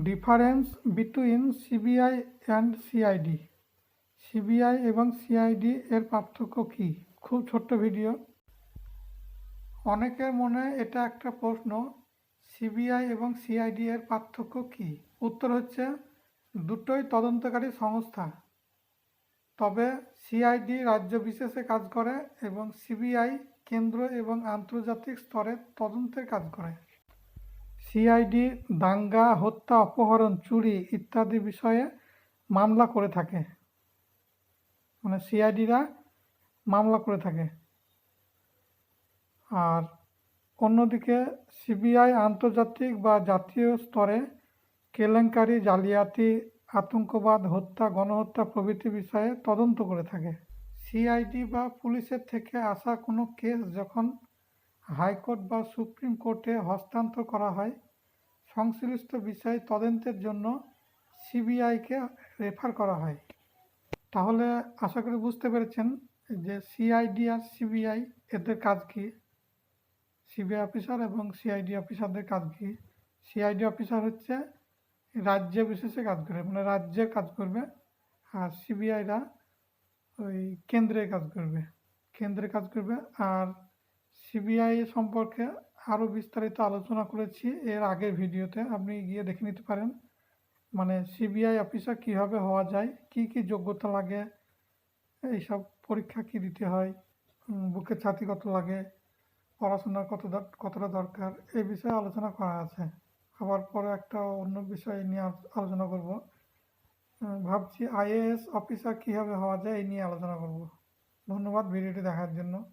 Difference between CBI and CID. CBI এবং CID এর পার্থক্য কী? খুব ছোট্ট ভিডিও। অনেকের মনে এটা একটা প্রশ্ন, সিবিআই এবং সিআইডি এর পার্থক্য কী? উত্তর হচ্ছে, দুটোই তদন্তকারী সংস্থা। তবে সিআইডি রাজ্য বিশেষে কাজ করে এবং সিবিআই কেন্দ্র এবং আন্তর্জাতিক স্তরে তদন্তের কাজ করে। সিআইডি, দাঙ্গা, হত্যা, অপহরণ, চুরি ইত্যাদি বিষয়ে মামলা করে থাকে। মানে সিআইডিরা মামলা করে থাকে। আর অন্যদিকে সিবিআই আন্তর্জাতিক বা জাতীয় স্তরে কেলেঙ্কারি, জালিয়াতি, আতঙ্কবাদ, হত্যা, গণহত্যা প্রভৃতি বিষয়ে তদন্ত করে থাকে। সিআইডি বা পুলিশের থেকে আসা কোনো কেস যখন হাইকোর্ট বা সুপ্রিম কোর্টে হস্তান্তর করা হয় সংশ্লিষ্ট বিষয় তদন্তের জন্য সিবিআইকে রেফার করা হয়। তাহলে আশা করি বুঝতে পেরেছেন যে সিআইডি আর সিবিআই এদের কাজ কী? সিবিআই অফিসার এবং সিআইডি অফিসারদের কাজ কী? সিআইডি অফিসার হচ্ছে রাজ্য বিশেষে কাজ করে মানে রাজ্যে কাজ করবে আর সিবিআইরা ওই কেন্দ্রে কাজ করবে, কেন্দ্রে কাজ করবে। আর সিবিআই সম্পর্কে আরও বিস্তারিত আলোচনা করেছি। এর আগের ভিডিওতে আপনি গিয়ে দেখে নিতে পারেন মানে সিবিআই অফিসার কীভাবে হওয়া যায়, কি কি যোগ্যতা লাগে, এইসব পরীক্ষা কি দিতে হয় বুকের ছাতি কত লাগে পড়াশোনার কত কতটা দরকার, এই বিষয়ে আলোচনা করা আছে। আবার পরে একটা অন্য বিষয় নিয়ে আলো- আলোচনা করব। ভাবছি আইএএস অফিসার কীভাবে হওয়া যায় এই নিয়ে আলোচনা করব। ধন্যবাদ ভিডিওটি দেখার জন্য।